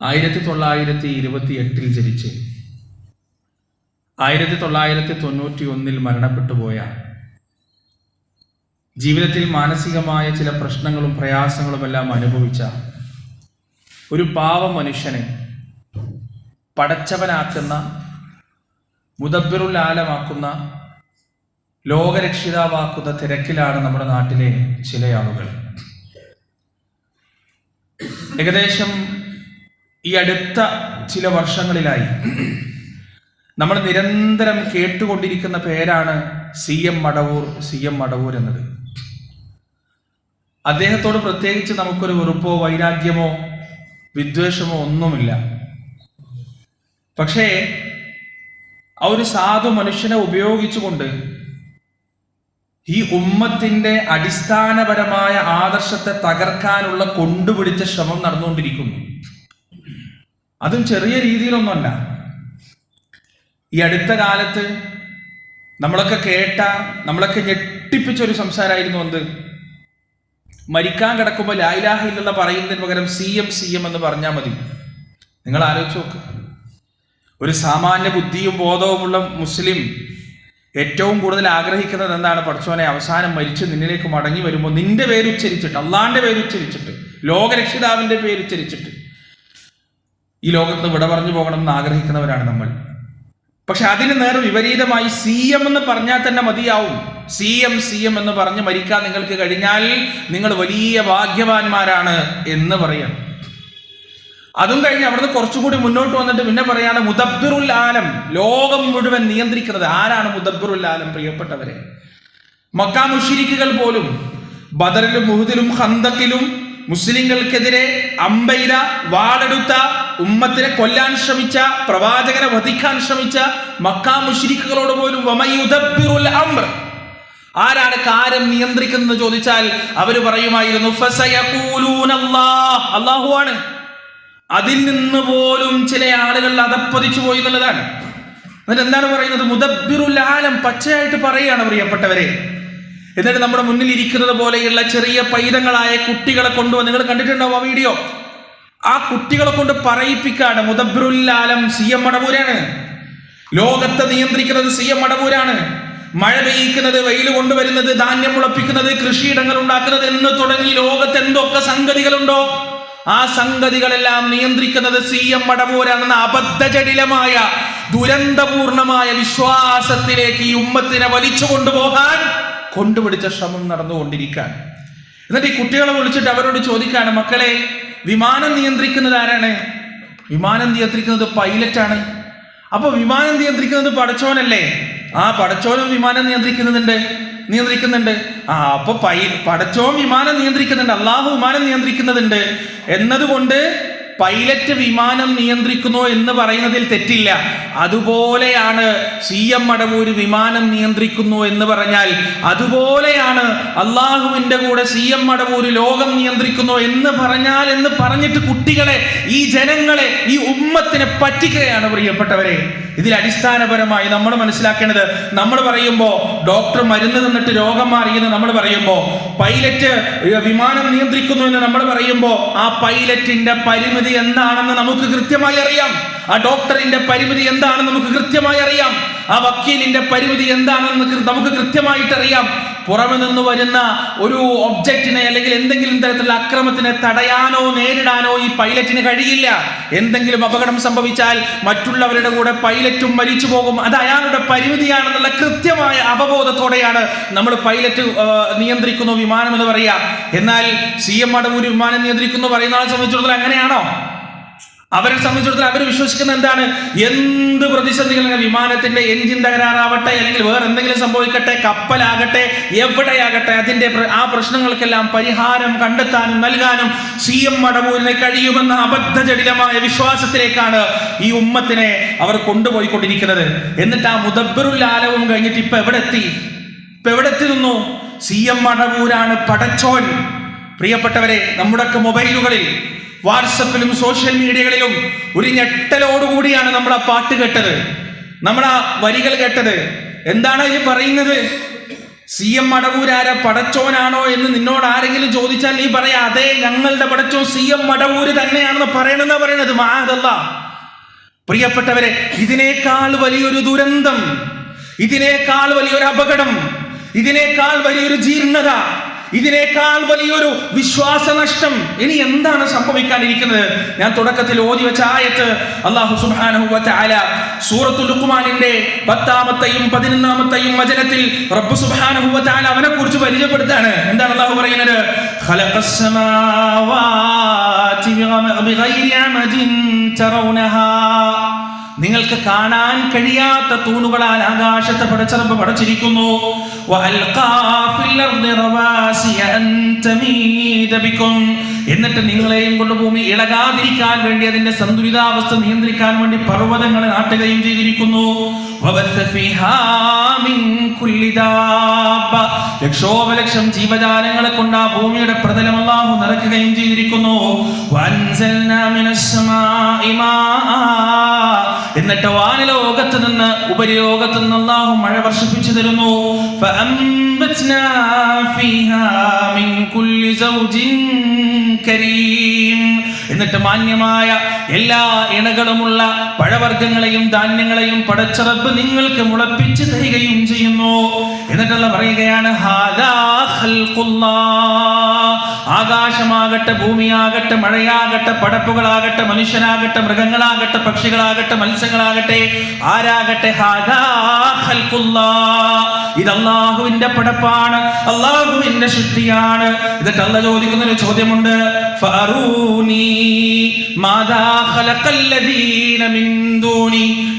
ആയിരത്തി തൊള്ളായിരത്തി ഇരുപത്തി എട്ടിൽ ജനിച്ച്. ആയിരത്തി തൊള്ളായിരത്തി തൊണ്ണൂറ്റി ഒന്നിൽ മരണപ്പെട്ടു പോയ ജീവിതത്തിൽ മാനസികമായ ചില പ്രശ്നങ്ങളും പ്രയാസങ്ങളുമെല്ലാം അനുഭവിച്ച ഒരു പാവ മനുഷ്യനെ പടച്ചവനാക്കുന്ന മുദബ്ബിറുൽ ആലമാക്കുന്ന ലോകരക്ഷിതാവാക്കുന്ന തിരക്കിലാണ് നമ്മുടെ നാട്ടിലെ ചില ആളുകൾ ഏകദേശം ഈ അടുത്ത ചില വർഷങ്ങളിലായി നമ്മൾ നിരന്തരം കേട്ടുകൊണ്ടിരിക്കുന്ന പേരാണ് C M Madavoor C M Madavoor എന്നത്. അദ്ദേഹത്തോട് പ്രത്യേകിച്ച് നമുക്കൊരു വെറുപ്പോ വൈരാഗ്യമോ വിദ്വേഷമോ ഒന്നുമില്ല. പക്ഷേ ആ ഒരു സാധു മനുഷ്യനെ ഉപയോഗിച്ചുകൊണ്ട് ഈ ഉമ്മത്തിന്റെ അടിസ്ഥാനപരമായ ആദർശത്തെ തകർക്കാനുള്ള കൊണ്ടുപിടിച്ച ശ്രമം നടന്നുകൊണ്ടിരിക്കുന്നു. അതും ചെറിയ രീതിയിലൊന്നുമല്ല. ഈ അടുത്ത കാലത്ത് നമ്മളൊക്കെ കേട്ട നമ്മളൊക്കെ ഞെട്ടിപ്പിച്ച ഒരു സംസാരമായിരുന്നു എന്ത്? മരിക്കാൻ കിടക്കുമ്പോൾ ലായിലാഹ ഇല്ലെന്ന് പറയുന്നതിന് പകരം സി എം സി എം എന്ന് പറഞ്ഞാൽ മതി. നിങ്ങൾ ആലോചിച്ച് നോക്ക്. ഒരു സാമാന്യ ബുദ്ധിയും ബോധവുമുള്ള മുസ്ലിം ഏറ്റവും കൂടുതൽ ആഗ്രഹിക്കുന്നത് എന്താണ്? പഠിച്ചോനെ അവസാനം മരിച്ച് നിന്നിലേക്ക് മടങ്ങി വരുമ്പോൾ നിന്റെ പേര് ഉച്ചരിച്ചിട്ട് അള്ളാന്റെ പേര് ഉച്ചരിച്ചിട്ട് ലോകരക്ഷിതാവിന്റെ പേര് ഉച്ചരിച്ചിട്ട് ഈ ലോകത്ത് വിട പറഞ്ഞു പോകണം എന്ന് ആഗ്രഹിക്കുന്നവരാണ് നമ്മൾ. പക്ഷെ അതിന് നേർ വിപരീതമായി സി എം എന്ന് പറഞ്ഞാൽ തന്നെ മതിയാവും. സി എം സി എം എന്ന് പറഞ്ഞ് മരിക്കാൻ നിങ്ങൾക്ക് കഴിഞ്ഞാൽ നിങ്ങൾ വലിയ ഭാഗ്യവാന്മാരാണ് എന്ന് പറയാം അതും കഴിഞ്ഞ് അവിടുന്ന് കുറച്ചുകൂടി മുന്നോട്ട് വന്നിട്ട് പിന്നെ പറയാണ് മുദബ്ബിറുൽ ആലം. ലോകം മുഴുവൻ നിയന്ത്രിക്കുന്നത് ആരാണ് മുദബ്ബിറുൽ ആലം പ്രിയപ്പെട്ടവരെ? മക്കാ മുഷിരിക്കുകൾ പോലും ബദറിലും മുഹുദിലും ഹന്തക്കിലും മുസ്ലിങ്ങൾക്കെതിരെ അമ്പെയ്ത വാളെടുത്ത ഉമ്മത്തിനെ കൊല്ലാൻ ശ്രമിച്ച പ്രവാചകനെ വധിക്കാൻ ശ്രമിച്ച മക്കാ മുഷിരിക്കുകളോട് പോലും ആരാണ് കാര്യം നിയന്ത്രിക്കുന്നത് ചോദിച്ചാൽ അവർ പറയുമായിരുന്നു അള്ളാഹു ആണ്. അതിൽ നിന്ന് പോലും ചില ആളുകൾ അതപ്പതിച്ചു പോയി എന്നുള്ളതാണ്. എന്നിട്ട് എന്താണ് പറയുന്നത്? മുദബിറുൽ ആലം പച്ചയായിട്ട് പറയുകയാണ് പ്രിയപ്പെട്ടവരെ. എന്നിട്ട് നമ്മുടെ മുന്നിൽ ഇരിക്കുന്നത് പോലെയുള്ള ചെറിയ പൈതങ്ങളായ കുട്ടികളെ കൊണ്ടുവന്ന് നിങ്ങൾ കണ്ടിട്ടുണ്ടാവും ആ വീഡിയോ? ആ കുട്ടികളെ കൊണ്ട് പറയിപ്പിക്കാണ് മുതബ്രുല്ലാലം സി എം മടവൂരാണ്. ലോകത്തെ നിയന്ത്രിക്കുന്നത് സി എം മടവൂരാണ്. മഴ പെയ്യിക്കുന്നത് വെയിൽ കൊണ്ടുവരുന്നത് ധാന്യം മുളപ്പിക്കുന്നത് കൃഷിയിടങ്ങൾ ഉണ്ടാക്കുന്നത് എന്ന് തുടങ്ങി ലോകത്ത് എന്തൊക്കെ സംഗതികളുണ്ടോ? ആ സംഗതികളെല്ലാം നിയന്ത്രിക്കുന്നത് സി എം മടവൂരാണെന്ന അബദ്ധജടിലമായ ദുരന്തപൂർണമായ വിശ്വാസത്തിലേക്ക് ഈ ഉമ്മത്തിനെ വലിച്ചു കൊണ്ടുപോകാൻ കൊണ്ടുപിടിച്ച ശ്രമം നടന്നുകൊണ്ടിരിക്കുകയാണ്. എന്നിട്ട് ഈ കുട്ടികളെ വിളിച്ചിട്ട് അവരോട് ചോദിക്കുകയാണ് മക്കളെ വിമാനം നിയന്ത്രിക്കുന്നത് ആരാണ്? വിമാനം നിയന്ത്രിക്കുന്നത് പൈലറ്റാണ്. അപ്പോൾ വിമാനം നിയന്ത്രിക്കുന്നത് പടച്ചോനല്ലേ? ആ പടച്ചോനും വിമാനം നിയന്ത്രിക്കുന്നുണ്ട്. നിയന്ത്രിക്കുന്നുണ്ട്. ആ അപ്പൊ പൈ പടച്ചോൻ വിമാനം നിയന്ത്രിക്കുന്നുണ്ട്. അള്ളാഹു വിമാനം നിയന്ത്രിക്കുന്നുണ്ട്. എന്നതുകൊണ്ട് പൈലറ്റ് വിമാനം നിയന്ത്രിക്കുന്നു എന്ന് പറയുന്നതിൽ തെറ്റില്ല. അതുപോലെയാണ് സി എം മടവൂര് വിമാനം നിയന്ത്രിക്കുന്നു എന്ന് പറഞ്ഞാൽ അതുപോലെയാണ് അള്ളാഹുവിന്റെ കൂടെ സി എം മടവൂര് ലോകം നിയന്ത്രിക്കുന്നു എന്ന് പറഞ്ഞാൽ എന്ന് പറഞ്ഞിട്ട് കുട്ടികളെ ഈ ജനങ്ങളെ ഈ ഉമ്മത്തിനെ പറ്റിക്കുകയാണ് പ്രിയപ്പെട്ടവരെ. ഇതിൽ അടിസ്ഥാനപരമായി നമ്മൾ മനസ്സിലാക്കേണ്ടത് നമ്മൾ പറയുമ്പോൾ ഡോക്ടർ മരുന്ന് തന്നിട്ട് രോഗം മാറിയെന്ന് നമ്മൾ പറയുമ്പോൾ പൈലറ്റ് വിമാനം നിയന്ത്രിക്കുന്നു എന്ന് നമ്മൾ പറയുമ്പോൾ ആ പൈലറ്റിന്റെ പരിമിതി എന്താണെന്ന് നമുക്ക് കൃത്യമായി അറിയാം. ആ ഡോക്ടറിന്റെ പരിമിതി എന്താണെന്ന് നമുക്ക് കൃത്യമായി അറിയാം. ആ വക്കീലിന്റെ പരിമിതി എന്താണെന്ന് നമുക്ക് കൃത്യമായിട്ട് അറിയാം പുറമെ നിന്ന് വരുന്ന ഒരു ഒബ്ജക്റ്റിനെ അല്ലെങ്കിൽ എന്തെങ്കിലും തരത്തിലുള്ള അക്രമത്തിനെ തടയാനോ നേരിടാനോ ഈ പൈലറ്റിന് കഴിയില്ല. എന്തെങ്കിലും അപകടം സംഭവിച്ചാൽ മറ്റുള്ളവരുടെ കൂടെ പൈലറ്റും മരിച്ചു പോകും. അത് അയാളുടെ പരിമിതിയാണെന്നുള്ള കൃത്യമായ അവബോധത്തോടെയാണ് നമ്മൾ പൈലറ്റ് നിയന്ത്രിക്കുന്നു വിമാനം എന്ന് പറയുക. എന്നാൽ സി എം മടവൂര് വിമാനം നിയന്ത്രിക്കുന്നു പറയുന്ന ആളെ സംബന്ധിച്ചിടത്തോളം അങ്ങനെയാണോ? അവരെ സംബന്ധിച്ചിടത്തോളം അവർ വിശ്വസിക്കുന്ന എന്താണ്? എന്ത് പ്രതിസന്ധികൾ വിമാനത്തിന്റെ എഞ്ചിൻ തകരാറാവട്ടെ അല്ലെങ്കിൽ വേറെ എന്തെങ്കിലും സംഭവിക്കട്ടെ കപ്പലാകട്ടെ എവിടെയാകട്ടെ അതിന്റെ ആ പ്രശ്നങ്ങൾക്കെല്ലാം പരിഹാരം കണ്ടെത്താനും നൽകാനും സി എം മടവൂരിനെ കഴിയുമെന്ന അബദ്ധജടിലമായ വിശ്വാസത്തിലേക്കാണ് ഈ ഉമ്മത്തിനെ അവർ കൊണ്ടുപോയിക്കൊണ്ടിരിക്കുന്നത്. എന്നിട്ട് ആ മുദബ്ബറുൽ ആലവും കഴിഞ്ഞിട്ട് ഇപ്പൊ എവിടെ എത്തി ഇപ്പൊ എവിടെ എത്തി നിന്നു? സി എം മടവൂരാണ് പടച്ചോൻ. പ്രിയപ്പെട്ടവരെ നമ്മുടെയൊക്കെ മൊബൈലുകളിൽ വാട്സപ്പിലും സോഷ്യൽ മീഡിയകളിലും ഒരു ഞെട്ടലോടുകൂടിയാണ് നമ്മൾ ആ പാട്ട് കേട്ടത്. നമ്മൾ ആ വരികൾ കേട്ടത്. എന്താണ് ഇതിൽ പറയുന്നത്? സി എം മടവൂരാര പടച്ചോനാണോ എന്ന് നിന്നോട് ആരെങ്കിലും ചോദിച്ചാൽ നീ പറയാ അതെ ഞങ്ങളുടെ പടച്ചോൻ സി എം മടവൂര് തന്നെയാണെന്ന് പറയണെന്നാ പറയണത്. മാതല്ല പ്രിയപ്പെട്ടവരെ ഇതിനേക്കാൾ വലിയൊരു ദുരന്തം ഇതിനേക്കാൾ വലിയൊരു അപകടം ഇതിനേക്കാൾ വലിയൊരു ജീർണത ഇതിനേക്കാൾ വലിയൊരു വിശ്വാസനഷ്ടം ഇനി എന്താണ് സംഭവിക്കാനിരിക്കുന്നത്? ഞാൻ തുടക്കത്തിൽ ഓതി വെച്ച ആയത്ത് അള്ളാഹു സുബ്ഹാനഹു സൂറത്തു ലുഖ്മാനിന്റെ പത്താമത്തെയും പതിനൊന്നാമത്തെയും വചനത്തിൽ റബ്ബു തആല അവനെ കുറിച്ച് പരിചയപ്പെടുത്താണ്. എന്താണ് അള്ളാഹു പറയുന്നത്? നിങ്ങൾക്ക് കാണാൻ കഴിയാത്ത തൂണുകളാൽ ആകാശത്തെ പടച്ചറമ്പ് പടച്ചിരിക്കുന്നു. വഅൽഖാ ഫിൽ അർദി റവാസിയ അൻ തമീദ بكم എന്നിട്ട് നിങ്ങളെയും കൊണ്ട് ഭൂമി ഇളകാതിരിക്കാൻ വേണ്ടി അതിന്റെ സന്തുലിതാവസ്ഥ നിയന്ത്രിക്കാൻ വേണ്ടി പർവതങ്ങളെ നാട്ടുകയും ചെയ്തിരിക്കുന്നു. وبث فيها من كل دابة ലക്ഷോപലക്ഷം ജീവജാലങ്ങളെ കൊണ്ട് ആ ഭൂമിയുടെ പ്രതലം അള്ളാഹു നിറക്കുകയും ചെയ്തിരിക്കുന്നു. എന്നിട്ട് വാനലോകത്ത് നിന്ന് ഉപരിയോഗത്ത് നിന്ന് അല്ലാഹു മഴ വർഷിപ്പിച്ചു തരുന്നു. ഫഅംബത്നാ ഫീഹാ മിൻ സൗജിൻ കരീം. എന്നിട്ട് മാന്യമായ എല്ലാ ഇണകളുമുള്ള പഴവർഗങ്ങളെയും ധാന്യങ്ങളെയും പടച്ചറപ്പ് നിങ്ങൾക്ക് മുളപ്പിച്ച് തരികയും ചെയ്യുന്നു എന്നിട്ടുള്ള പറയുകയാണ്. ആകാശമാകട്ടെ ഭൂമിയാകട്ടെ മഴയാകട്ടെ പടപ്പുകളാകട്ടെ മനുഷ്യനാകട്ടെ മൃഗങ്ങളാകട്ടെ പക്ഷികളാകട്ടെ മത്സ്യങ്ങളാകട്ടെ ആരാകട്ടെ. ഇത് അള്ളാഹുവിന്റെ പടപ്പാണ് അള്ളാഹുവിന്റെ സൃഷ്ടിയാണ് എന്നിട്ട് അല്ല ചോദിക്കുന്ന ഒരു ചോദ്യമുണ്ട് ഫഅറൂനി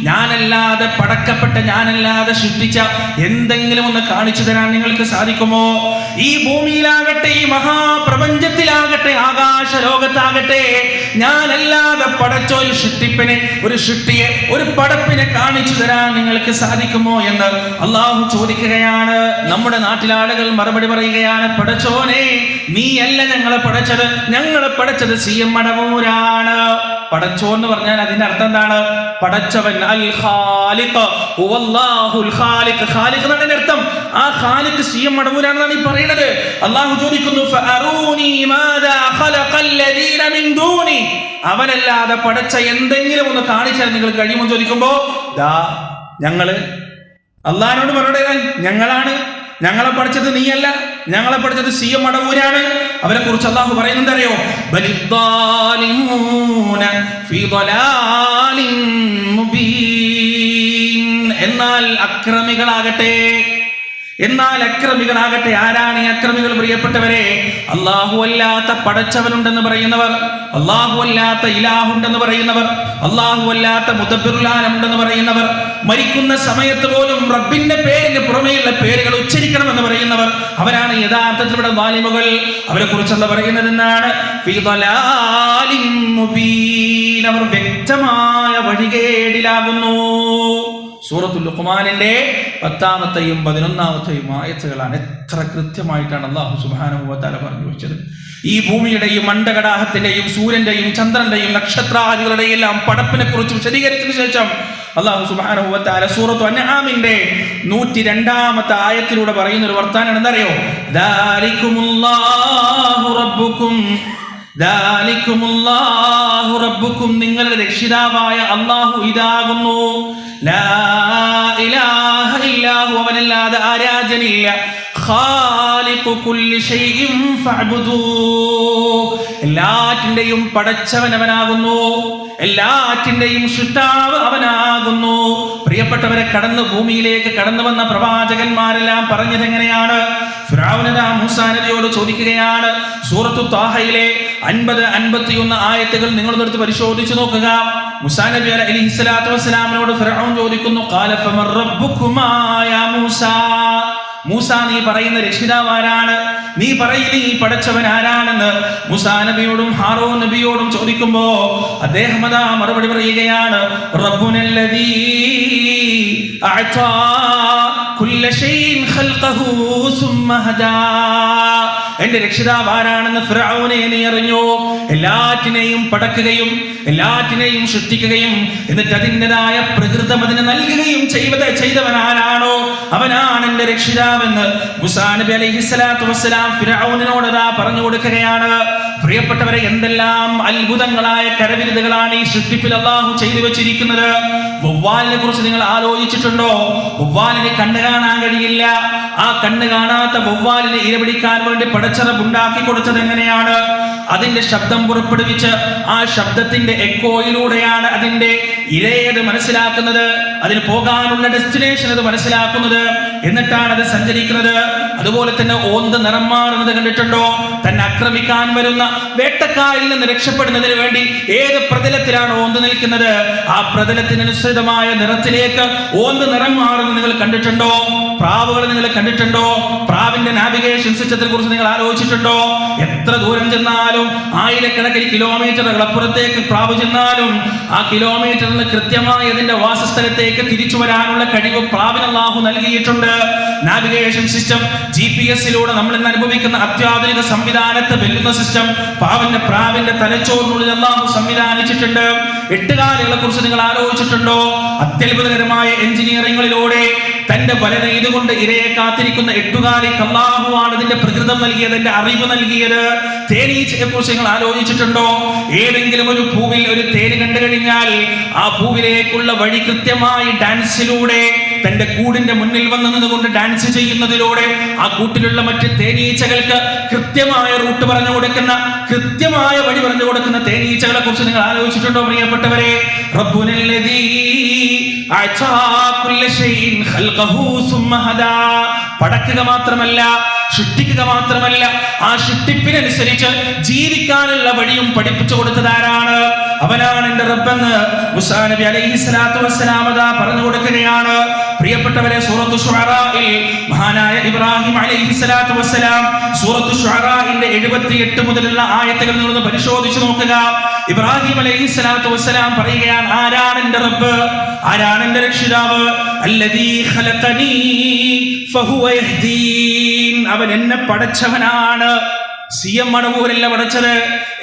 ഞാനല്ലാതെ പടക്കപ്പെട്ട ഞാനല്ലാതെ സൃഷ്ടിച്ച എന്തെങ്കിലും ഒന്ന് കാണിച്ചു തരാൻ നിങ്ങൾക്ക് സാധിക്കുമോ? ഈ ഭൂമിയിലാകട്ടെ ഈ മഹാപ്രപഞ്ചത്തിലാകട്ടെ ആകാശ ലോകത്താകട്ടെ ഞാനല്ലാതെ പടച്ച ഒരു സൃഷ്ടിപ്പിനെ ഒരു സൃഷ്ടിയെ ഒരു പടപ്പിനെ കാണിച്ചു തരാൻ നിങ്ങൾക്ക് സാധിക്കുമോ എന്ന് അള്ളാഹു ചോദിക്കുകയാണ്. നമ്മുടെ നാട്ടിലാളുകൾ മറുപടി പറയുകയാണ് പടച്ചോനെ നീയല്ല ഞങ്ങളെ പടച്ചത്. ഞങ്ങളെ പടച്ചത് സി എം മടവൂരാണ് പടച്ചോ എന്ന് പറഞ്ഞാൽ അതിന്റെ അർത്ഥം എന്താണ്? പടച്ചവൻ അൽ ഖാലിഖ് ഹുവല്ലാഹുൽ ഖാലിഖ്. ഖാലിഖ് എന്നാണ് അർത്ഥം. ആ ഖാലിഖ് സി എം മടവൂരാണെന്നാണ് ഈ പറയുന്നത്. അള്ളാഹു ചോദിക്കുന്നു ഫഅറൂനി മാദാ ഖലഖല്ലദീന മിൻ ദൂനി? അവനല്ലാതെ പടച്ച എന്തെങ്കിലും ഒന്ന് കാണിച്ചാൽ നിങ്ങൾ കഴിയുമോ ചോദിക്കുമ്പോ ദാ ഞങ്ങൾ. അള്ളാഹിനോട് പറയണേ ഞങ്ങളാണ്. ഞങ്ങളെ പഠിച്ചത് നീയല്ല. ഞങ്ങളെ പഠിച്ചത് സി എം മടവൂരാണ് അവരെ കുറിച്ച് അള്ളാഹു പറയുന്നത് അറിയോ. എന്നാൽ അക്രമികളാകട്ടെ. എന്നാൽ അക്രമികളാകട്ടെ ആരാണ് ഈ അക്രമികൾ പ്രിയപ്പെട്ടവരെ? അള്ളാഹു അല്ലാത്ത പടച്ചവനുണ്ടെന്ന് പറയുന്നവർ അള്ളാഹു അല്ലാത്ത ഇലാഹുണ്ടെന്ന് പറയുന്നവർ അള്ളാഹു അല്ലാത്ത മുതബിറുലാലുണ്ടെന്ന് പറയുന്നവർ മരിക്കുന്ന സമയത്ത് പോലും റബ്ബിന്റെ പേരിന് പുറമെയുള്ള പേരുകൾ ഉച്ചരിക്കണമെന്ന് പറയുന്നവർ അവരാണ് യഥാർത്ഥത്തിൽ ഇവിടെ വാലിമുകൾ. അവരെ കുറിച്ചുള്ള പറയുന്നത് എന്നാണ്. അവർ വ്യക്തമായ വഴികേടിലാകുന്നു. സൂറത്തുൽ ലുഖ്മാനിന്റെ പത്താമത്തെയും പതിനൊന്നാമത്തെയും ആയത്തുകളാണ് എത്ര കൃത്യമായിട്ടാണ് അള്ളാഹു തആല പറഞ്ഞു വെച്ചത്. ഈ ഭൂമിയുടെയും മണ്ഡകടാഹത്തിന്റെയും സൂര്യന്റെയും ചന്ദ്രന്റെയും നക്ഷത്രാദികളുടെയും എല്ലാം പടപ്പിനെ കുറിച്ച് വിശദീകരിച്ചതിനു ശേഷം അള്ളാഹു തആല സൂറത്തു അൻആമിന്റെ നൂറ്റി രണ്ടാമത്തെ ആയത്തിലൂടെ പറയുന്ന ഒരു വർത്താനാണ് എന്തറിയോ നിങ്ങളുടെ രക്ഷിതാവായ അള്ളാഹു ഇതാകുന്നു. അവനല്ലാതെ ആരാധനില്ല എല്ലാറ്റിന്റെയും പടച്ചവൻ അവനാകുന്നു. എല്ലാറ്റിന്റെയും ശുദ്ധാവ് അവനാകുന്നു. പ്രിയപ്പെട്ടവരെ കടന്നു ഭൂമിയിലേക്ക് കടന്നു വന്ന പ്രവാചകന്മാരെല്ലാം പറഞ്ഞത് എങ്ങനെയാണ്? ഫിറഔനത മൂസാ നബിയോട് ചോദിക്കുകയാണ് സൂറത്തു താഹയിലെ അൻപത് അൻപത്തിയൊന്ന് ആയത്തുകൾ നിങ്ങളുടെ അടുത്ത് പരിശോധിച്ചു നോക്കുക. മുസാ നബി അലൈഹി സ്വലാത്തു വസ്സലാമിനോട് ഫിറഔൻ ചോദിക്കുന്നു ഖാല ഫമർ റബ്ബുകുമാ യാ മൂസാ? മൂസ നീ പറയുന്ന രക്ഷിതാവാരാണ്. നീ പറയുന്ന ഈ പടച്ചവൻ ആരാണെന്ന് മുസാ നബിയോടും ഹാറോ നബിയോടും ചോദിക്കുമ്പോ അദ്ദേഹം അതാ മറുപടി പറയുകയാണ് റബ്ബുനല്ലദീ എന്റെ രക്ഷിതാവ് ആരാണെന്ന് ഫിറഔനെ നീ അറിഞ്ഞോ? എല്ലാറ്റിനെയും പടക്കുകയും എല്ലാറ്റിനെയും സൃഷ്ടിക്കുകയും എന്നിട്ട് അതിന്റെതായ പ്രകൃതം അതിനെ നൽകുകയും ചെയ്തത് ചെയ്തവൻ ആരാണോ അവനാണ് എന്റെ രക്ഷിതാവെന്ന് മുസാ നബി അലൈഹി സ്വലാത്തു വസ്സലാം ഫിറഔനിനോട് അതാ പറഞ്ഞു കൊടുക്കുകയാണ്. പ്രിയപ്പെട്ടവരെ എന്തെല്ലാം അത്ഭുതങ്ങളായ കരവിരുതുകളാണ് ഈ സൃഷ്ടിപ്പിൽ അള്ളാഹു ചെയ്തു വെച്ചിരിക്കുന്നത്? വവ്വാലിനെ കുറിച്ച് നിങ്ങൾ ആലോചിച്ചിട്ടുണ്ടോ? വവ്വാലിനെ കണ്ണു കാണാൻ കഴിയില്ല. ആ കണ്ണു കാണാത്ത വവ്വാലിനെ ഇരപിടിക്കാൻ വേണ്ടി പടച്ചറപ്പ് ഉണ്ടാക്കി കൊടുത്തത് എങ്ങനെയാണ്? അതിന്റെ ശബ്ദം പുറപ്പെടുവിച്ച് ആ ശബ്ദത്തിന്റെ എക്കോയിലൂടെയാണ് അതിന്റെ ഇരയത് മനസ്സിലാക്കുന്നത്. അതിന് പോകാനുള്ള ഡെസ്റ്റിനേഷൻ അത് മനസ്സിലാക്കുന്നത്. എന്നിട്ടാണ് അത് സഞ്ചരിക്കുന്നത്. അതുപോലെ തന്നെ ഓന്ത് നിറം മാറുന്നത് കണ്ടിട്ടുണ്ടോ? തന്നെ ആക്രമിക്കാൻ വരുന്ന വേട്ടക്കാരിൽ നിന്ന് രക്ഷപ്പെടുന്നതിന് വേണ്ടി ഏത് പ്രതലത്തിലാണ് ഓന്ത് നിൽക്കുന്നത്? ആ പ്രതലത്തിനനുസൃതമായ നിറത്തിലേക്ക് ഓന്ത് നിറം മാറുന്നത് നിങ്ങൾ കണ്ടിട്ടുണ്ടോ? പ്രാവുകൾ നിങ്ങൾ കണ്ടിട്ടുണ്ടോ? പ്രാവിന്റെ നാവിഗേഷൻ സിസ്റ്റത്തെ കുറിച്ച് നിങ്ങൾ ആലോചിച്ചിട്ടുണ്ടോ? എത്ര ദൂരം ചെന്നാലും ആയിരക്കണക്കിന് കിലോമീറ്ററുകൾ അപ്പുറത്തേക്ക് പ്രാവ് ചെന്നാലും ആ കിലോമീറ്ററിന് കൃത്യമായി അതിന്റെ വാസസ്ഥലത്തേക്ക് തിരിച്ചു വരാനുള്ള കഴിവ് പ്രാവിന് അള്ളാഹു നൽകിയിട്ടുണ്ട്. നാവിഗേഷൻ സിസ്റ്റം ജി പി എസിലൂടെ നമ്മൾ ഇന്ന് അനുഭവിക്കുന്ന അത്യാധുനിക സംവിധാനത്തെ വെല്ലുന്ന സിസ്റ്റം പാവിന്റെ പ്രാവിന്റെ തലച്ചോറിനുള്ളിൽ അള്ളാഹു സംവിധാനിച്ചിട്ടുണ്ട്. എട്ടുകാലികളെ കുറിച്ച് നിങ്ങൾ ആലോചിച്ചിട്ടുണ്ടോ? അത്യത്ഭുതകരമായ എഞ്ചിനീയറിംഗുകളിലൂടെ തന്റെ വല നെയ്തുകൊണ്ട് ഇരയെ കാത്തിരിക്കുന്ന എട്ടുകാലി കള്ളാഹുവാണ് ഇതിന്റെ പ്രകൃതം നൽകിയത് എന്റെ അറിവ് നൽകിയത്. തേനീച്ചയെ കുറിച്ച് നിങ്ങൾ ആലോചിച്ചിട്ടുണ്ടോ? ഏതെങ്കിലും ഒരു പൂവിൽ ഒരു തേന് കണ്ടു കഴിഞ്ഞാൽ ആ പൂവിലേക്കുള്ള വഴി കൃത്യമായി ഡാൻസിലൂടെ തന്റെ കൂടിന്റെ മുന്നിൽ വന്നത് കൊണ്ട് ഡാൻസ് ചെയ്യുന്നതിലൂടെ ആ കൂട്ടിലുള്ള മറ്റ് തേനീച്ചകൾക്ക് കൃത്യമായ റൂട്ട് പറഞ്ഞു കൊടുക്കുന്ന കൃത്യമായ വഴി പറഞ്ഞു കൊടുക്കുന്ന തേനീച്ചകളെ കുറിച്ച് നിങ്ങൾ ആലോചിച്ചിട്ടുണ്ടോ പ്രിയപ്പെട്ടവരെ? പടക്കുക മാത്രമല്ല സൃഷ്ടിക്കുക മാത്രമല്ല ആ സൃഷ്ടിപ്പിനനുസരിച്ച് ജീവിക്കാനുള്ള വഴിയും പഠിപ്പിച്ചു കൊടുത്തതാരാണ് അവനാണ് എന്റെ റബ്ബെന്ന് മുസാ നബി അലൈഹി സ്വലാത്തു വസ്സലാമത പറഞ്ഞു കൊടുക്കുകയാണ്. പ്രിയപ്പെട്ടവരെ സൂറത്തു ഷുഅറായിൽ മഹാനായ ഇബ്രാഹിം അലൈഹി സ്വലാത്തു വസ്സലാം സൂറത്തു ഷുഅറായിന്റെ 78 മുതലുള്ള ആയത്തുകൾ നിങ്ങൾ പരിശോധിച്ചു നോക്കുക. ഇബ്രാഹിം അലൈഹി സ്വലാത്തു വസ്സലാം പറയുകയാണ് ആരാണ് എന്റെ റബ്ബ്? ആരാണ് എന്റെ രക്ഷിതാവ്? ഖലഖനീ ഫഹുവ യഹ്ദീൻ. അവൻ എന്നെ പടച്ചവനാണ്. സി എം മടവൂരല്ല പഠിച്ചത്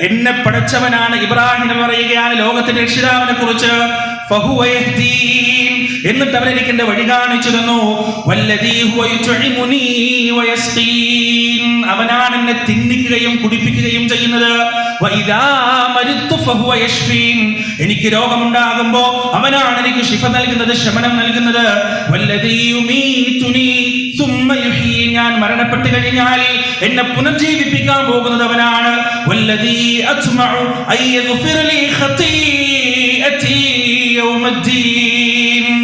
എന്നെ പഠിച്ചവനാണ് ഇബ്രാഹിം പറയുകയാണ് ലോകത്തിന്റെ രക്ഷിതാവിനെ കുറിച്ച്. എന്നിട്ട് അവൻ എനിക്ക് എന്റെ വഴി കാണിച്ചു തന്നു. അവനാണ് എന്നെ തിന്നിക്കുകയും കുടിപ്പിക്കുകയും ചെയ്യുന്നത്. എനിക്ക് രോഗമുണ്ടാകുമ്പോ അവനാണ് എനിക്ക് ശിഫ നൽകുന്നത് ശമനം നൽകുന്നത്. ഞാൻ മരണപ്പെട്ടു കഴിഞ്ഞാൽ എന്നെ പുനർജീവിപ്പിക്കാൻ പോകുന്നത് അവനാണ്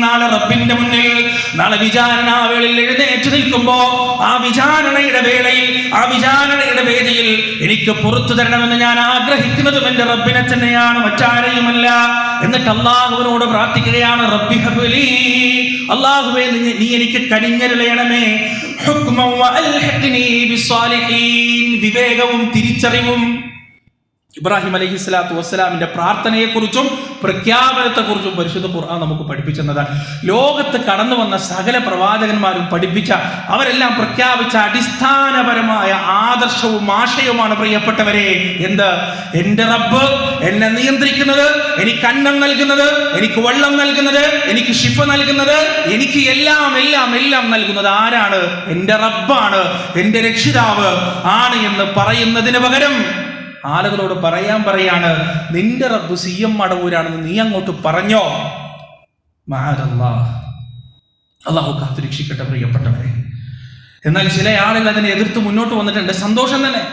നാളെ റബ്ബിന്റെ മുന്നിൽ നാളെ വിചാരണ വേളയിൽ എഴുന്നേറ്റ് നിൽക്കുമ്പോ ആ വിചാരണയുടെ വേളയിൽ ആ വിചാരണയുടെ വേദിയിൽ എനിക്ക് പുറത്തു തരണമെന്ന് ഞാൻ ആഗ്രഹിക്കുന്നതും എന്റെ റബ്ബിനെ തന്നെയാണ് മറ്റാരെയുമല്ല. എന്നിട്ട് അള്ളാഹുവിനോട് പ്രാർത്ഥിക്കുകയാണ് റബ്ബി ഹബുലി അള്ളാഹുവേ നീ- എനിക്ക് കനിഞ്ഞരുളയണമേ. വിവേകവും തിരിച്ചറിവും. ഇബ്രാഹിം അലഹി സ്വലാത്തു വസ്സലാമിന്റെ പ്രാർത്ഥനയെക്കുറിച്ചും പ്രഖ്യാപനത്തെക്കുറിച്ചും പരിശുദ്ധ ഖുർആൻ നമുക്ക് പഠിപ്പിച്ചെന്നതാണ്. ലോകത്ത് കടന്നു വന്ന സകല പ്രവാചകന്മാരും പഠിപ്പിച്ച അവരെല്ലാം പ്രഖ്യാപിച്ച അടിസ്ഥാനപരമായ ആദർശവും ആശയവുമാണ് പ്രിയപ്പെട്ടവരെ. എന്ത്? എന്റെ റബ്ബ് എന്നെ നിയന്ത്രിക്കുന്നത് എനിക്ക് അന്നം നൽകുന്നത് എനിക്ക് വെള്ളം നൽകുന്നത് എനിക്ക് ഷിഫ നൽകുന്നത് എനിക്ക് എല്ലാം എല്ലാം എല്ലാം നൽകുന്നത് ആരാണ്? എന്റെ റബ്ബാണ് എന്റെ രക്ഷിതാവ് ആണ് എന്ന് പറയുന്നതിന് പകരം ആളുകളോട് പറയാൻ പറയാണ് നിന്റെ റബ്ബ് സി എം മടവൂരാണെന്ന് നീ അങ്ങോട്ട് പറഞ്ഞോ. അള്ളാഹു കാത്തുരക്ഷിക്കട്ടെ പ്രിയപ്പെട്ടവരെ. എന്നാൽ ചില ആളുകൾ അതിനെ എതിർത്ത് മുന്നോട്ട് വന്നിട്ടുണ്ട്. സന്തോഷം തന്നെ.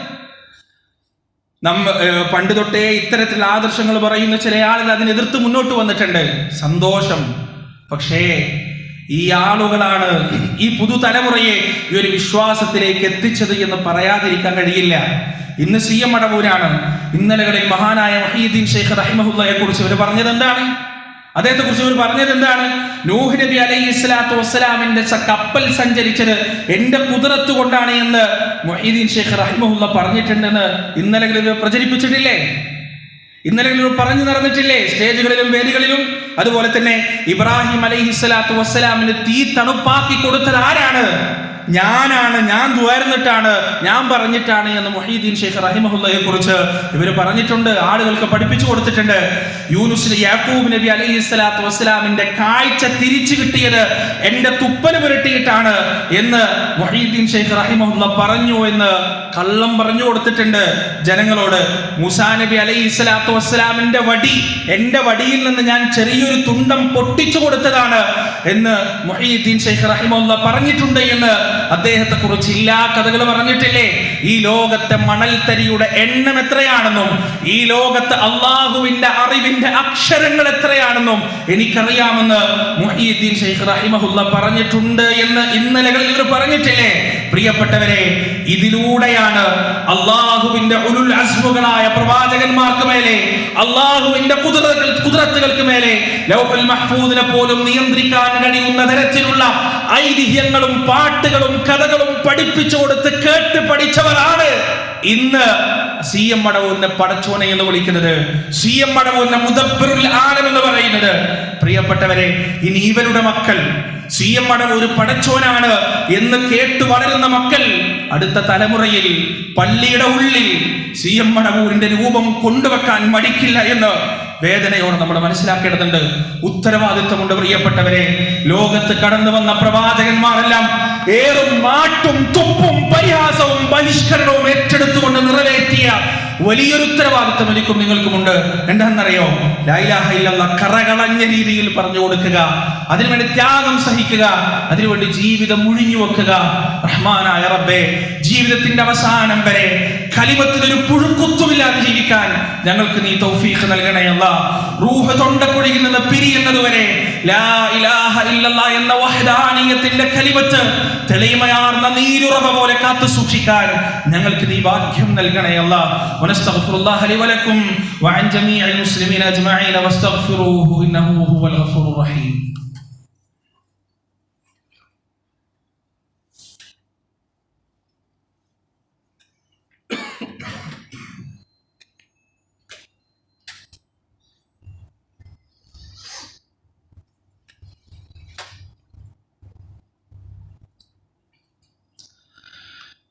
നമ്മ പണ്ട് തൊട്ടേ ഇത്തരത്തിലുള്ള ആദർശങ്ങൾ പറയുന്ന ചില ആളുകൾ അതിനെതിർത്ത് മുന്നോട്ട് വന്നിട്ടുണ്ട്. സന്തോഷം. പക്ഷേ ഈ ആളുകളാണ് ഈ പുതുതലമുറയെ ഈ ഒരു വിശ്വാസത്തിലേക്ക് എത്തിച്ചത് എന്ന് പറയാതിരിക്കാൻ കഴിയില്ല. ഇന്ന് സി എം മടവൂരാണ് ഇന്നലകളിൽ മഹാനായ മഹീദ്ദീൻ ഷെയ്ഖ് റഹിമഹുല്ലയെ കുറിച്ച് ഇവർ പറഞ്ഞത് എന്താണ്? അദ്ദേഹത്തെ കുറിച്ച് ഇവർ പറഞ്ഞത് എന്താണ്? നൂഹ് നബി അലൈഹി സ്വലാത്തു വസ്സലാമിന്റെ കപ്പൽ സഞ്ചരിച്ചത് എന്റെ കുതിരത്ത് കൊണ്ടാണ് എന്ന് മൊഹീദ്ദീൻ ഷെയ്ഖ് റഹിമഹുല്ല പറഞ്ഞിട്ടുണ്ടെന്ന് ഇന്നലകളിൽ പ്രചരിപ്പിച്ചിട്ടില്ലേ? ഇന്നലകളിൽ പറഞ്ഞു നടന്നിട്ടില്ലേ? സ്റ്റേജുകളിലും വേദികളിലും. അതുപോലെ തന്നെ ഇബ്രാഹിം അലൈഹി സ്വലാത്തു വസ്സലാമിന് തീ തണുപ്പാക്കി കൊടുത്തത് ആരാണ്? ഞാനാണ് ഞാൻ തുയർന്നിട്ടാണ് ഞാൻ പറഞ്ഞിട്ടാണ് എന്ന് മൊഹീദ്ദീൻ ഷെയ്ഖ് റഹിമഹുല്ലയെ കുറിച്ച് ഇവർ പറഞ്ഞിട്ടുണ്ട് ആളുകൾക്ക് പഠിപ്പിച്ചു കൊടുത്തിട്ടുണ്ട്. യൂനുസ് യാക്കൂബ് നബി അലൈഹി സ്വലാത്തു വസ്സലാമിന്റെ കാഴ്ച തിരിച്ചു കിട്ടിയത് എന്റെ തുപ്പൽ പുരട്ടിയിട്ടാണ് എന്ന് മൊഹീദ്ദീൻ ഷെയ്ഖ് റഹിമഹുല്ല പറഞ്ഞു എന്ന് കള്ളം പറഞ്ഞു കൊടുത്തിട്ടുണ്ട്. ജനങ്ങളോട് മുസാ നബി അലൈഹി സ്വലാത്തു വസ്സലാമിന്റെ വടി എന്റെ വടിയിൽ നിന്ന് ഞാൻ ചെറിയൊരു തുണ്ടം പൊട്ടിച്ചു കൊടുത്തതാണ് എന്ന് മൊഹീദ്ദീൻ ഷെയ്ഖ് റഹിമഹുല്ല പറഞ്ഞിട്ടുണ്ട് എന്ന് അദ്ദേഹത്തെ കുറിച്ച് ഇല്ലാ കഥകൾ പറഞ്ഞിട്ടില്ലേ? ഈ ലോകത്തെ മണൽത്തരിയുടെ എണ്ണം എത്രയാണെന്നും ഈ ലോകത്തെ അള്ളാഹുവിന്റെ അറിവിന്റെ അക്ഷരങ്ങൾ എത്രയാണെന്നും എനിക്കറിയാമെന്ന് മുഹീദ്ദീൻ ഷെയ്ഖ് റഹിമഹുല്ല പറഞ്ഞിട്ടുണ്ട് എന്ന് ഇന്നലകളിൽ ഇവർ പറഞ്ഞിട്ടില്ലേ? പ്രിയപ്പെട്ടവരെ ഇതിലൂടെയാണ് അള്ളാഹുവിന്റെ ഉലുൽ അസ്മുകളായ പ്രവാചകന്മാർക്ക് മേലെ അള്ളാഹുവിന്റെ കുതിരത്തുകൾക്ക് മേലെ ലൗഹുൽ മഹ്ഫൂദിനെ പോലും നിയന്ത്രിക്കാൻ കഴിയുന്ന തരത്തിലുള്ള ഐതിഹ്യങ്ങളും പാട്ടുകളും കഥകളും പഠിപ്പിച്ചു കൊടുത്ത് കേട്ട് പഠിച്ചവരാണ് ഇന്ന് സി എം മടവൂരിനെ പടച്ചോനെ എന്ന് വിളിക്കുന്നത്. സി എം മടവൂരിനെ മുദബ്ബിറുൽ ആലം എന്ന് പറയുന്നത്. പ്രിയപ്പെട്ടവരെ ഇനി ഇവരുടെ മക്കൾ സി എം മടവൂർ പടച്ചോനാണ് എന്ന് കേട്ടു വളരുന്ന മക്കൾ അടുത്ത തലമുറയിൽ പള്ളിയുടെ ഉള്ളിൽ സി എം മടവൂരിന്റെ രൂപം കൊണ്ടുവെക്കാൻ മടിക്കില്ല എന്ന് വേദനയോടെ നമ്മൾ മനസ്സിലാക്കേണ്ടതുണ്ട്. ഉത്തരവാദിത്വമുണ്ട് പ്രിയപ്പെട്ടവരെ. ലോകത്ത് കടന്നു വന്ന പ്രവാചകന്മാരെല്ലാം ഏറും മാട്ടും തുപ്പും പരിഹാസവും ബഹിഷ്കരണവും ഏറ്റെടുത്തുകൊണ്ട് നിറവേറ്റിയ വലിയൊരു ഉത്തരവാദിത്വം എനിക്കും നിങ്ങൾക്കുമുണ്ട്. എന്താണെന്നറിയോ ലൈലാഹയില്ലെന്ന കറകളഞ്ഞ രീതിയിൽ പറഞ്ഞു കൊടുക്കുക. അതിനുവേണ്ടി ത്യാഗം സഹിക്കുക. അതിനുവേണ്ടി ജീവിതം മുഴിഞ്ഞു വെക്കുക. റഹ്മാനായ റബ്ബേ ജീവിതത്തിന്റെ അവസാനം വരെ കലിമത്തിൽ ഒരു പുഴുക്കുത്തുമില്ലാതെ ജീവിക്കാൻ ഞങ്ങൾക്ക് നീ തൗഫീഖ് നൽകണേ അല്ല. റൂഹ് തൊണ്ടക്കുഴിയിൽ നിന്ന് പിരിയുന്നത് വരെ ലാ ഇലാഹ ഇല്ലല്ലാ എന്ന വഹദാനിയത്തിന്റെ കലിമത്ത് തെളിമയാർന്ന നീരുറവ പോലെ കാത്തു സൂക്ഷിക്കാൻ ഞങ്ങൾക്ക് നീ ഭാഗ്യം നൽകണേ അല്ല. വനസ്തഗ്ഫിറുല്ലാഹ ലി വലക്കും വഅൻ ജമീഇൽ മുസ്ലിമീന അജ്മഈന വസ്തഗ്ഫിറൂഹു ഇന്നഹു ഹുവൽ ഗഫൂറുർ റഹീം.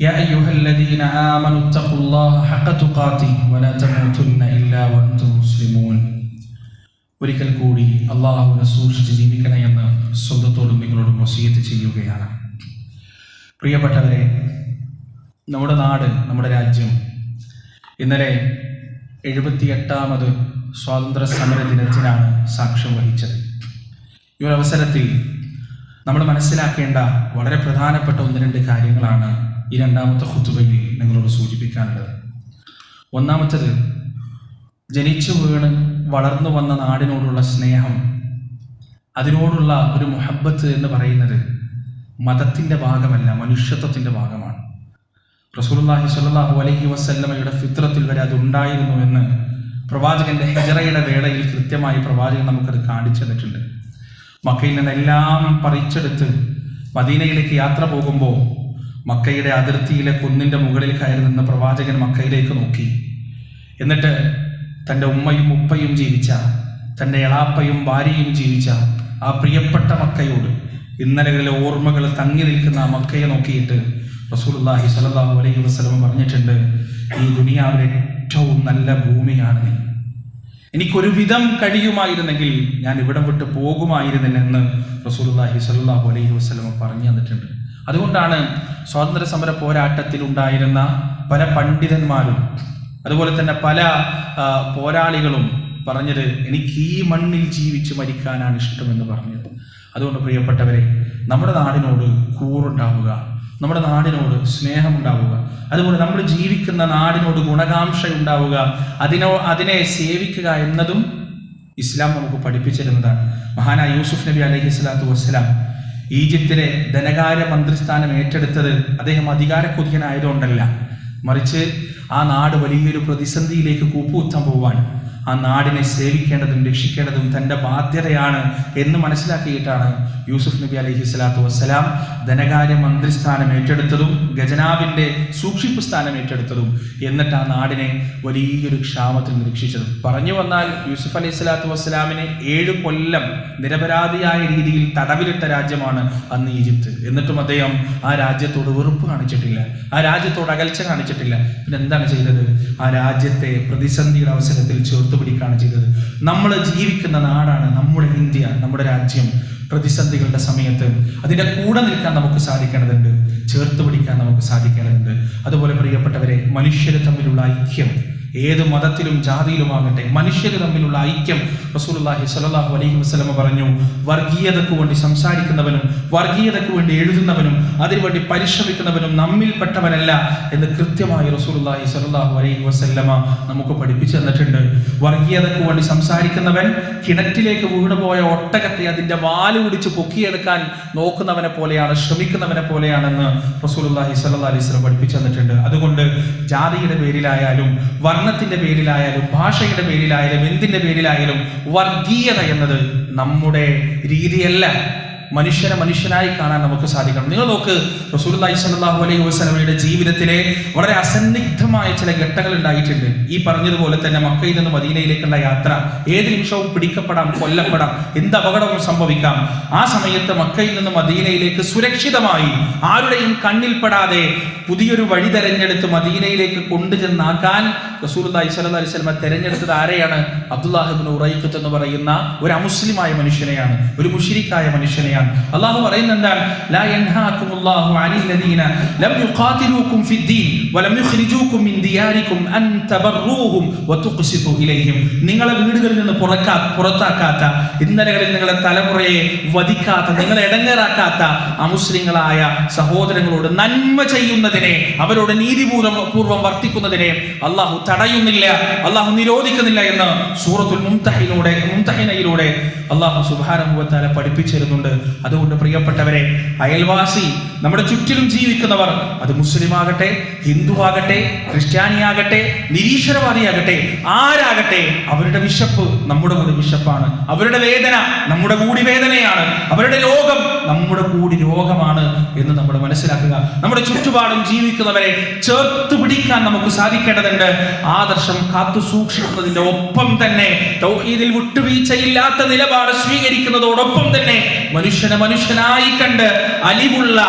يا أيها الذين آمنوا اتقوا الله حق تقاته ولا تموتن إلا وأنتم مسلمون ഒരിക്കൽ കൂടി അള്ളാഹുവിനെ സൂക്ഷിച്ച് ജീവിക്കണമെന്ന് സ്വന്തത്തോടും നിങ്ങളോടും വസീയത്ത് ചെയ്യുകയാണ് പ്രിയപ്പെട്ടവരെ നമ്മുടെ നാട് നമ്മുടെ രാജ്യം ഇന്നലെ എഴുപത്തി എട്ടാമത് സ്വാതന്ത്ര്യ സമര ദിനത്തിനാണ് സാക്ഷ്യം വഹിച്ചത് ഈ ഒരു അവസരത്തിൽ നമ്മൾ മനസ്സിലാക്കേണ്ട വളരെ പ്രധാനപ്പെട്ട ഒന്ന് രണ്ട് കാര്യങ്ങളാണ് ഈ രണ്ടാമത്തെ ഹുത്തുബയിൽ നിങ്ങളോട് സൂചിപ്പിക്കാനുള്ളത്. ഒന്നാമത്തത് ജനിച്ചു വീണ് വളർന്നു വന്ന നാടിനോടുള്ള സ്നേഹം അതിനോടുള്ള ഒരു മുഹബത്ത് എന്ന് പറയുന്നത് മതത്തിന്റെ ഭാഗമല്ല മനുഷ്യത്വത്തിന്റെ ഭാഗമാണ്. റസൂലുള്ളാഹി സ്വല്ലല്ലാഹു അലൈഹി വസല്ലമയുടെ ഫിത്രത്തിൽ വരെ അതുണ്ടായിരുന്നു എന്ന് പ്രവാചകന്റെ ഹെജറയുടെ വേളയിൽ കൃത്യമായി പ്രവാചകൻ നമുക്കത് കാണിച്ചു തന്നിട്ടുണ്ട്. മക്കയിൽ നിന്നെല്ലാം പറിച്ചെടുത്ത് മദീനയിലേക്ക് യാത്ര പോകുമ്പോൾ മക്കയുടെ അതിർത്തിയിലെ കുന്നിന്റെ മുകളിൽ കയറി നിന്ന് പ്രവാചകൻ മക്കയിലേക്ക് നോക്കി. എന്നിട്ട് തന്റെ ഉമ്മയും ഉപ്പയും ജീവിച്ച തന്റെ എളാപ്പയും ഭാര്യയും ജീവിച്ച ആ പ്രിയപ്പെട്ട മക്കയോട് ഇന്നലകളിലെ ഓർമ്മകൾ തങ്ങി നിൽക്കുന്ന ആ മക്കയെ നോക്കിയിട്ട് റസൂലുള്ളാഹി സ്വല്ലല്ലാഹു അലൈഹി വസ്ലം പറഞ്ഞിട്ടുണ്ട് ഈ ദുനിയാവിലെ ഏറ്റവും നല്ല ഭൂമിയാണ് നീ. എനിക്കൊരു വിധം കഴിയുമായിരുന്നെങ്കിൽ ഞാൻ ഇവിടം വിട്ട് പോകുമായിരുന്നില്ലെന്ന് റസൂലുള്ളാഹി സ്വല്ലല്ലാഹു അലൈഹി വസ്ലം പറഞ്ഞു തന്നിട്ടുണ്ട്. അതുകൊണ്ടാണ് സ്വാതന്ത്ര്യ സമര പോരാട്ടത്തിൽ ഉണ്ടായിരുന്ന പല പണ്ഡിതന്മാരും അതുപോലെ തന്നെ പല പോരാളികളും പറഞ്ഞത് എനിക്ക് ഈ മണ്ണിൽ ജീവിച്ച് മരിക്കാനാണ് ഇഷ്ടമെന്ന് പറഞ്ഞത്. അതുകൊണ്ട് പ്രിയപ്പെട്ടവരെ നമ്മുടെ നാടിനോട് കൂറുണ്ടാവുക നമ്മുടെ നാടിനോട് സ്നേഹമുണ്ടാവുക അതുപോലെ നമ്മൾ ജീവിക്കുന്ന നാടിനോട് ഗുണകാംക്ഷ ഉണ്ടാവുക അതിനോ അതിനെ സേവിക്കുക എന്നതും ഇസ്ലാം നമുക്ക് പഠിപ്പിച്ചിരുന്നതാണ് മഹാനായ യൂസുഫ് നബി അലഹി സ്വലാത്തു വസ്സലാം ഈജിപ്തിലെ ധനകാര്യ മന്ത്രിസ്ഥാനം ഏറ്റെടുത്തത് അദ്ദേഹം അധികാരക്കൊതിയനായതുകൊണ്ടല്ല. മറിച്ച് ആ നാട് വലിയൊരു പ്രതിസന്ധിയിലേക്ക് കൂപ്പുകുത്താൻ പോവാൻ ആ നാടിനെ സേവിക്കേണ്ടതും രക്ഷിക്കേണ്ടതും തന്റെ ബാധ്യതയാണ് എന്ന് മനസ്സിലാക്കിയിട്ടാണ് യൂസുഫ് നബി അലഹി സ്വലാത്തു വസ്സലാം ധനകാര്യ മന്ത്രിസ്ഥാനം ഏറ്റെടുത്തതും ഗജനാവിന്റെ സൂക്ഷിപ്പ് സ്ഥാനം ഏറ്റെടുത്തതും എന്നിട്ട് ആ നാടിനെ വലിയൊരു ക്ഷാമത്തിൽ നിരീക്ഷിച്ചതും രക്ഷിച്ചതും. പറഞ്ഞു വന്നാൽ യൂസുഫ് അലൈഹി സ്വലാത്തു വസ്സലാമിനെ ഏഴ് കൊല്ലം നിരപരാധിയായ രീതിയിൽ തടവിലിട്ട രാജ്യമാണ് അന്ന് ഈജിപ്ത്. എന്നിട്ടും അദ്ദേഹം ആ രാജ്യത്തോട് വെറുപ്പ് കാണിച്ചിട്ടില്ല. ആ രാജ്യത്തോട് അകൽച്ച കാണിച്ചിട്ടില്ല. പിന്നെ എന്താണ് ചെയ്തത്? ആ രാജ്യത്തെ പ്രതിസന്ധിയുടെ അവസരത്തിൽ ചേർത്ത്. പിടിക്കുകയാണ് ചെയ്തത്. നമ്മൾ ജീവിക്കുന്ന നാടാണ് നമ്മുടെ ഇന്ത്യ നമ്മുടെ രാജ്യം പ്രതിസന്ധികളുടെ സമയത്ത്. അതിന്റെ കൂടെ നിൽക്കാൻ നമുക്ക് സാധിക്കേണ്ടതുണ്ട്. ചേർത്ത് പിടിക്കാൻ നമുക്ക് സാധിക്കേണ്ടതുണ്ട്. അതുപോലെ പ്രിയപ്പെട്ടവരെ മനുഷ്യർ തമ്മിലുള്ള ഐക്യം ഏത് മതത്തിലും ജാതിയിലുമാകട്ടെ മനുഷ്യർ തമ്മിലുള്ള ഐക്യം റസൂലുള്ളാഹി സ്വല്ലല്ലാഹു അലൈഹി വസല്ലമ പറഞ്ഞു. വർഗീയതയ്ക്ക് വേണ്ടി സംസാരിക്കുന്നവനും വർഗീയതയ്ക്ക് വേണ്ടി എഴുതുന്നവനും അതിനുവേണ്ടി പരിശ്രമിക്കുന്നവനും നമ്മിൽപ്പെട്ടവനല്ല എന്ന് കൃത്യമായി റസൂലുള്ളാഹി സ്വല്ലല്ലാഹു അലൈഹി വസല്ലമ നമുക്ക് പഠിപ്പിച്ചു തന്നിട്ടുണ്ട്. വർഗീയതയ്ക്ക് വേണ്ടി സംസാരിക്കുന്നവൻ കിണറ്റിലേക്ക് വീണുപോയ ഒട്ടകത്തെ അതിന്റെ വാൽ പിടിച്ച് പൊക്കിയെടുക്കാൻ നോക്കുന്നവനെ പോലെയാണ് ശ്രമിക്കുന്നവനെ പോലെയാണെന്ന് റസൂലുള്ളാഹി സ്വല്ലല്ലാഹു അലൈഹി വസല്ലം പഠിപ്പിച്ചു തന്നിട്ടുണ്ട്. അതുകൊണ്ട് ജാതിയുടെ പേരിലായാലും വർണത്തിന്റെ പേരിലായാലും ഭാഷയുടെ പേരിലായാലും എന്തിന്റെ പേരിലായാലും വർഗീയത എന്നത് നമ്മുടെ രീതിയല്ല. മനുഷ്യനെ മനുഷ്യനായി കാണാൻ നമുക്ക് സാധിക്കണം. നിങ്ങൾ നോക്ക് റസൂലുള്ളാഹി സ്വല്ലല്ലാഹു അലൈഹി വസ്ലമയുടെ ജീവിതത്തിലെ വളരെ അസന്നിഗ്ധമായ ചില ഘട്ടങ്ങൾ ഉണ്ടായിട്ടുണ്ട്. ഈ പറഞ്ഞതുപോലെ തന്നെ മക്കയിൽ നിന്ന് മദീനയിലേക്കുള്ള യാത്ര ഏത് നിമിഷവും പിടിക്കപ്പെടാം കൊല്ലപ്പെടാം എന്ത് അപകടവും സംഭവിക്കാം ആ സമയത്ത് മക്കയിൽ നിന്ന് മദീനയിലേക്ക് സുരക്ഷിതമായി ആരുടെയും കണ്ണിൽപ്പെടാതെ പുതിയൊരു വഴി തെരഞ്ഞെടുത്ത് മദീനയിലേക്ക് കൊണ്ടുചെന്നാക്കാൻ റസൂലുള്ളാഹി സ്വല്ലല്ലാഹി അലൈഹി വസല്ലം തെരഞ്ഞെടുത്തത് ആരെയാണ്? അബ്ദുല്ലാഹിബ്നു ഉറൈഖത്ത് എന്ന് പറയുന്ന ഒരു അമുസ്ലിമായ മനുഷ്യനെയാണ് ഒരു മുഷിരിക്കായ മനുഷ്യനെയാണ്. അള്ളാഹു പറയുന്നത് എന്താണ്? ലാ ലം വലം യുഖ്രിജൂകും മിൻ ദിയാരികും അൻ തബറൂഹും ഇലൈഹിം. നിങ്ങളെ വീടുകളിൽ നിന്ന് പുറക്കാ പുറത്താക്കാത്ത ഇന്നലകളിൽ നിങ്ങളെ തലമുറയെ വധിക്കാത്ത നിങ്ങളെ ഇടങ്ങേറാക്കാത്ത അമുസ്ലിങ്ങളായ സഹോദരങ്ങളോട് നന്മ ചെയ്യുന്നതിനെ അവരോട് നീതിപൂർവം പൂർവം വർത്തിക്കുന്നതിനെ അള്ളാഹു തടയുന്നില്ല അള്ളാഹു നിരോധിക്കുന്നില്ല എന്ന് സൂറത്തുൽ മുംതഹിലൂടെ മുംതഹിനയിലൂടെ അള്ളാഹു സുബാനുഭവത്താലെ പഠിപ്പിച്ചിരുന്നുണ്ട്. അതുകൊണ്ട് പ്രിയപ്പെട്ടവരെ അയൽവാസി നമ്മുടെ ചുറ്റിലും ജീവിക്കുന്നവർ അത് മുസ്ലിം ആകട്ടെ ഹിന്ദു ആകട്ടെ ക്രിസ്ത്യാനിയാകട്ടെ നിരീശ്വരവാദിയാകട്ടെ ആരാകട്ടെ അവരുടെ വിശപ്പ് നമ്മുടെ കൂടി വിശപ്പാണ്. അവരുടെ വേദന നമ്മുടെ കൂടി വേദനയാണ്. അവരുടെ രോഗം നമ്മുടെ കൂടി രോഗമാണ് എന്ന് നമ്മൾ മനസ്സിലാക്കുക. നമ്മുടെ ചുറ്റുപാടും ജീവിക്കുന്നവരെ ചേർത്ത് പിടിക്കാൻ നമുക്ക് സാധിക്കേണ്ടതുണ്ട്. ആദർശം കാത്തു സൂക്ഷിക്കുന്നതിന്റെ ഒപ്പം തന്നെ തൗഹീദിൽ വിട്ടുവീഴ്ചയില്ലാത്ത നിലപാട് സ്വീകരിക്കുന്നതോടൊപ്പം തന്നെ മനുഷ്യനെ മനുഷ്യനായി കണ്ട് അലിവുള്ള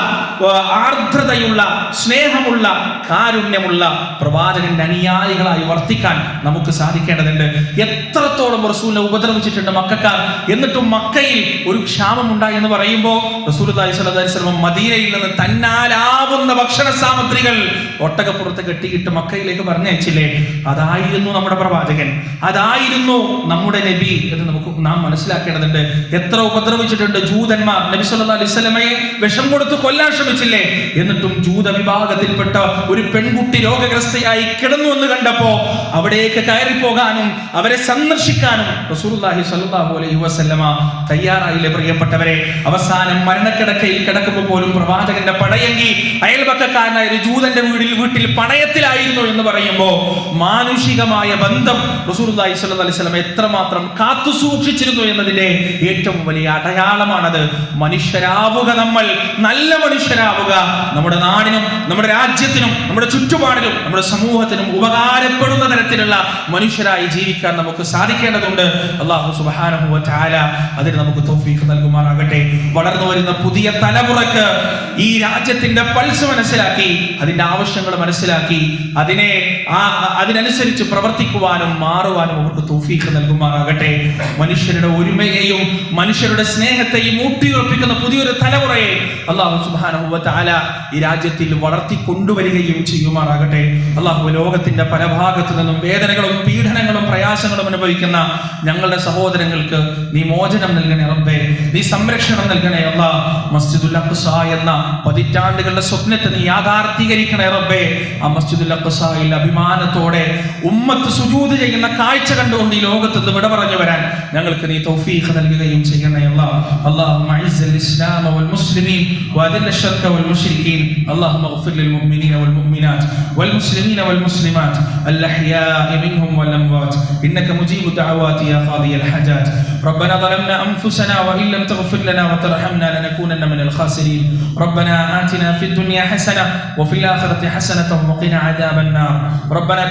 ആർദ്രതയുള്ള സ്നേഹമുള്ള കാരുണ്യമുള്ള പ്രവാചകന്റെ അനുയായികളായി വർത്തിക്കാൻ നമുക്ക് സാധിക്കേണ്ടതുണ്ട്. എത്രത്തോളം റസൂലിനെ ഉപദ്രവിച്ചിട്ടുണ്ട് മക്കാർ. എന്നിട്ടും മക്കയിൽ ഒരു ക്ഷാമമുണ്ടായി എന്ന് പറയുമ്പോൾ റസൂൽ സ്വലം മദീനയിൽ നിന്ന് തന്നാലാവുന്ന ഭക്ഷണ സാമഗ്രികൾ ഒട്ടകപ്പുറത്ത് കെട്ടിയിട്ട് മക്കയിലേക്ക് പറഞ്ഞയച്ചില്ലേ? അതായിരുന്നു നമ്മുടെ പ്രവാചകൻ. അതായിരുന്നു നമ്മുടെ നബി എന്ന് നമുക്ക് നാം മനസ്സിലാക്കേണ്ടതുണ്ട്. എത്ര ഉപദ്രവിച്ചിട്ടുണ്ട് ജൂതന്മാർ. നബി സല്ലല്ലാഹു അലൈഹി വസല്ലമയെ വിഷം കൊടുത്ത് കൊല്ലാൻ ശ്രമിച്ചില്ലേ? എന്നിട്ടും ജൂത വിഭാഗത്തിൽപ്പെട്ട ഒരു പെൺകുട്ടി രോഗഗ്രസ്തയായി കിടന്നു എന്ന് കണ്ടപ്പോ അവിടേക്ക് കയറി പോകാനും അവരെ സന്ദർശിക്കാനും റസൂലുള്ളാഹി സല്ലാഹു അലൈഹി വസല്ലമ തയ്യാറായില്ലേ പ്രിയപ്പെട്ടവരെ? അവസാനം മരണക്കിടക്കയിൽ കിടക്കുമ്പോൾ പോലും പ്രവാചകന്റെ പടയങ്കി അയൽപക്കക്കാരനായ ഒരു ജൂതന്റെ വീടിൽ വീട്ടിൽ പണയത്തിലായിരുന്നു എന്ന് പറയുമ്പോൾ മാനുഷികമായ ബന്ധം റസൂലുള്ളാഹി സ്വല്ലു അലൈഹി വസല്ലം എത്രമാത്രം കാത്തു സൂക്ഷിച്ചിരുന്നു എന്നതിന്റെ ഏറ്റവും വലിയ അടയാളമാണത്. മനുഷ്യരാവുക നമ്മൾ നല്ല മനുഷ്യരാവുക. നമ്മുടെ നാടിനും നമ്മുടെ രാജ്യത്തിനും നമ്മുടെ ചുറ്റുപാടിനും നമ്മുടെ സമൂഹത്തിനും ഉപകാരപ്പെടുന്ന തരത്തിലുള്ള മനുഷ്യരായി ജീവിക്കാൻ നമുക്ക് സാധിക്കേണ്ടതുണ്ട്. അള്ളാഹു സുബ്ഹാനഹു ചാല അതിന് നമുക്ക് തൗഫീഖ് നൽകുമാറാകട്ടെ. വളർന്നു വരുന്ന പുതിയ തലമുറയ്ക്ക് ഈ രാജ്യത്തിന്റെ പൾസ് മനസ്സിലാക്കി അതിന്റെ ആവശ്യങ്ങൾ മനസ്സിലാക്കി അതിനെ ആ- അതിനനുസരിച്ച് പ്രവർത്തിക്കുവാനും മാറുവാനും അവർക്ക് തൗഫീഖ് നൽകുമാറാകട്ടെ. മനുഷ്യരുടെ ഒരുമയെയും മനുഷ്യരുടെ സ്നേഹത്തെയും ഊട്ടിയുറപ്പിക്കുന്ന പുതിയൊരു തലമുറയെ അള്ളാഹു തആല ഈ രാജ്യത്തിൽ വളർത്തി കൊണ്ടുവരികയും ചെയ്യുമാറാകട്ടെ. അള്ളാഹു ലോകത്തിന്റെ പല ഭാഗത്തു നിന്നും വേദനകളും പീഡനങ്ങളും പ്രയാസങ്ങളും അനുഭവിക്കുന്ന ഞങ്ങളുടെ സഹോദരങ്ങൾക്ക് നീ മോചനം നൽകണേ റബ്ബേ. നീ സംരക്ഷണം നൽകണേ അള്ളാ മസ്ജിദുൽ അഖ്സ എന്ന പതിറ്റാണ്ടുകളുടെ സ്വപ്നത്തെ നീ യാഥാർത്ഥീകരിക്കണേ റബ്ബേ. ആ മസ്ജിദുൽ അഖ്സയിൽ അഭിമാനത്തോടെ സമാധാനത്തോടെ ഉമ്മത്ത് സുജൂത് ചെയ്യുന്ന കാഴ്ച കണ്ടുകൊണ്ട് ഈ ലോകത്ത് നിന്ന് വിട പറഞ്ഞു വരാൻ ഞങ്ങൾക്ക് നീ തൗഫീഖ് നൽകുകയും ചെയ്യണേ അല്ലാഹ് اللهم اعز الاسلام والمسلمين واذل الشرك والمشركين اللهم اغفر للمؤمنين والمؤمنات والمسلمين والمسلمات الاحياء منهم والاموات انك مجيب الدعوات يا قاضي الحاجات ربنا ظلمنا انفسنا وان لم تغفر لنا وترحمنا لنكونن من الخاسرين ربنا آتنا في الدنيا حسنه وفي الاخره حسنه وقنا عذاب النار ربنا